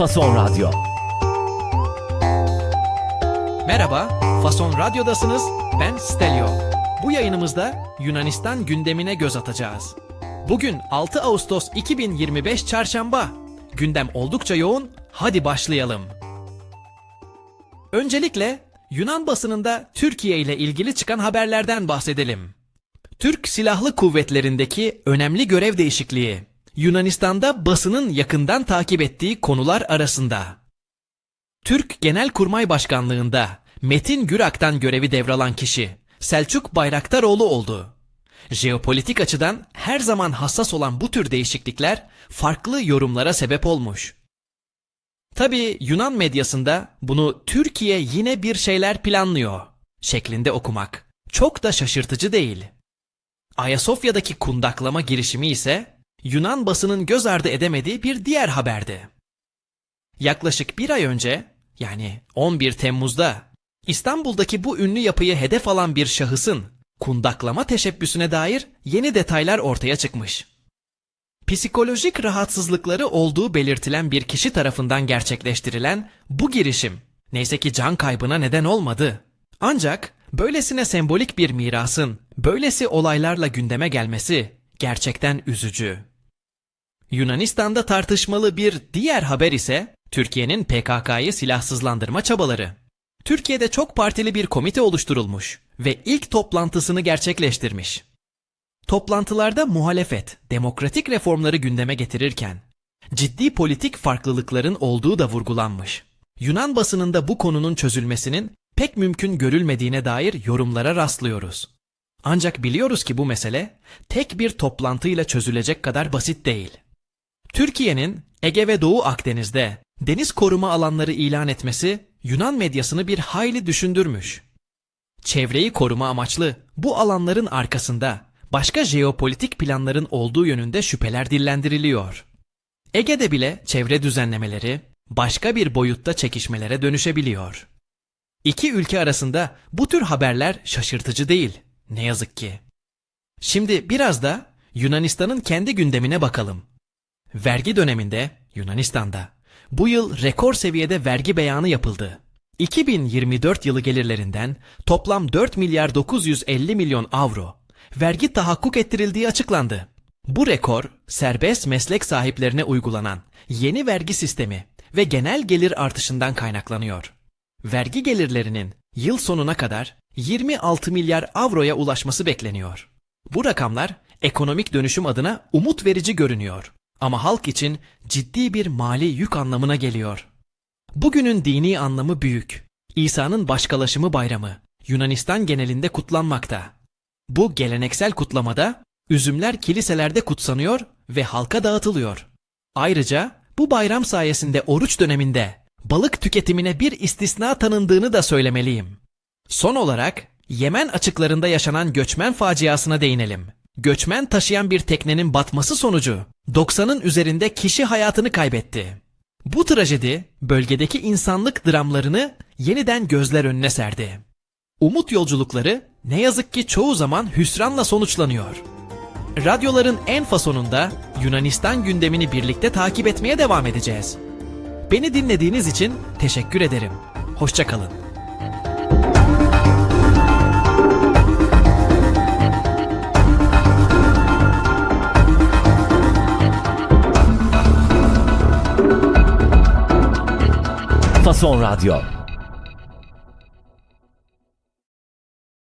Fason Radyo. Merhaba, Fason Radyo'dasınız. Ben Stelio. Bu yayınımızda Yunanistan gündemine göz atacağız. Bugün 6 Ağustos 2025 Çarşamba. Gündem oldukça yoğun. Hadi başlayalım. Öncelikle Yunan basınında Türkiye ile ilgili çıkan haberlerden bahsedelim. Türk Silahlı Kuvvetleri'ndeki önemli görev değişikliği. Yunanistan'da basının yakından takip ettiği konular arasında. Türk Genelkurmay Başkanlığında Metin Gürak'tan görevi devralan kişi Selçuk Bayraktaroğlu oldu. Jeopolitik açıdan her zaman hassas olan bu tür değişiklikler farklı yorumlara sebep olmuş. Tabi Yunan medyasında bunu Türkiye yine bir şeyler planlıyor şeklinde okumak çok da şaşırtıcı değil. Ayasofya'daki kundaklama girişimi ise Yunan basının göz ardı edemediği bir diğer haberdi. Yaklaşık bir ay önce yani 11 Temmuz'da İstanbul'daki bu ünlü yapıyı hedef alan bir şahısın kundaklama teşebbüsüne dair yeni detaylar ortaya çıkmış. Psikolojik rahatsızlıkları olduğu belirtilen bir kişi tarafından gerçekleştirilen bu girişim neyse ki can kaybına neden olmadı. Ancak böylesine sembolik bir mirasın böylesi olaylarla gündeme gelmesi gerçekten üzücü. Yunanistan'da tartışmalı bir diğer haber ise Türkiye'nin PKK'yı silahsızlandırma çabaları. Türkiye'de çok partili bir komite oluşturulmuş ve ilk toplantısını gerçekleştirmiş. Toplantılarda muhalefet, demokratik reformları gündeme getirirken ciddi politik farklılıkların olduğu da vurgulanmış. Yunan basınında bu konunun çözülmesinin pek mümkün görülmediğine dair yorumlara rastlıyoruz. Ancak biliyoruz ki bu mesele tek bir toplantıyla çözülecek kadar basit değil. Türkiye'nin Ege ve Doğu Akdeniz'de deniz koruma alanları ilan etmesi Yunan medyasını bir hayli düşündürmüş. Çevreyi koruma amaçlı bu alanların arkasında başka jeopolitik planların olduğu yönünde şüpheler dillendiriliyor. Ege'de bile çevre düzenlemeleri başka bir boyutta çekişmelere dönüşebiliyor. İki ülke arasında bu tür haberler şaşırtıcı değil. Ne yazık ki. Şimdi biraz da Yunanistan'ın kendi gündemine bakalım. Vergi döneminde Yunanistan'da bu yıl rekor seviyede vergi beyanı yapıldı. 2024 yılı gelirlerinden toplam 4 milyar 950 milyon avro vergi tahakkuk ettirildiği açıklandı. Bu rekor serbest meslek sahiplerine uygulanan yeni vergi sistemi ve genel gelir artışından kaynaklanıyor. Vergi gelirlerinin yıl sonuna kadar 26 milyar avroya ulaşması bekleniyor. Bu rakamlar ekonomik dönüşüm adına umut verici görünüyor ama halk için ciddi bir mali yük anlamına geliyor. Bugünün dini anlamı büyük. İsa'nın başkalaşımı bayramı Yunanistan genelinde kutlanmakta. Bu geleneksel kutlamada üzümler kiliselerde kutsanıyor ve halka dağıtılıyor. Ayrıca bu bayram sayesinde oruç döneminde balık tüketimine bir istisna tanındığını da söylemeliyim. Son olarak Yemen açıklarında yaşanan göçmen faciasına değinelim. Göçmen taşıyan bir teknenin batması sonucu 90'ın üzerinde kişi hayatını kaybetti. Bu trajedi bölgedeki insanlık dramlarını yeniden gözler önüne serdi. Umut yolculukları ne yazık ki çoğu zaman hüsranla sonuçlanıyor. Radyoların en fasonunda Yunanistan gündemini birlikte takip etmeye devam edeceğiz. Beni dinlediğiniz için teşekkür ederim. Hoşçakalın. Fason Radyo.